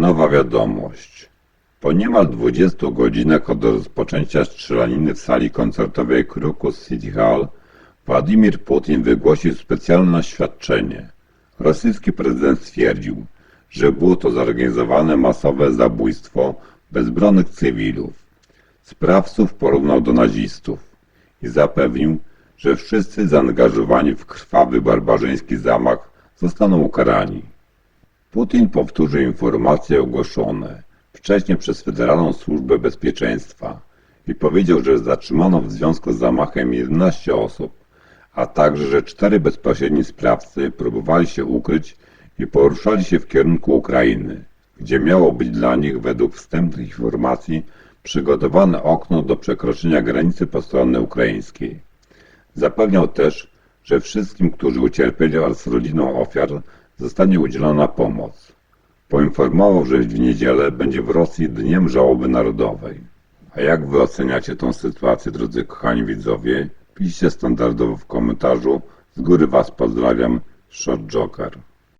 Nowa wiadomość. Po niemal 20 godzinach od rozpoczęcia strzelaniny w sali koncertowej Krokus City Hall, Władimir Putin wygłosił specjalne oświadczenie. Rosyjski prezydent stwierdził, że było to zorganizowane masowe zabójstwo bezbronnych cywilów. Sprawców porównał do nazistów i zapewnił, że wszyscy zaangażowani w krwawy barbarzyński zamach zostaną ukarani. Putin powtórzył informacje ogłoszone wcześniej przez Federalną Służbę Bezpieczeństwa i powiedział, że zatrzymano w związku z zamachem 11 osób, a także, że cztery bezpośredni sprawcy próbowali się ukryć i poruszali się w kierunku Ukrainy, gdzie miało być dla nich według wstępnych informacji przygotowane okno do przekroczenia granicy po stronie ukraińskiej. Zapewniał też, że wszystkim, którzy ucierpieli oraz rodzinom ofiar zostanie udzielona pomoc. Poinformował, że w niedzielę będzie w Rosji Dniem Żałoby Narodowej. A jak wy oceniacie tą sytuację, drodzy kochani widzowie? Piszcie standardowo w komentarzu. Z góry was pozdrawiam, Short Joker.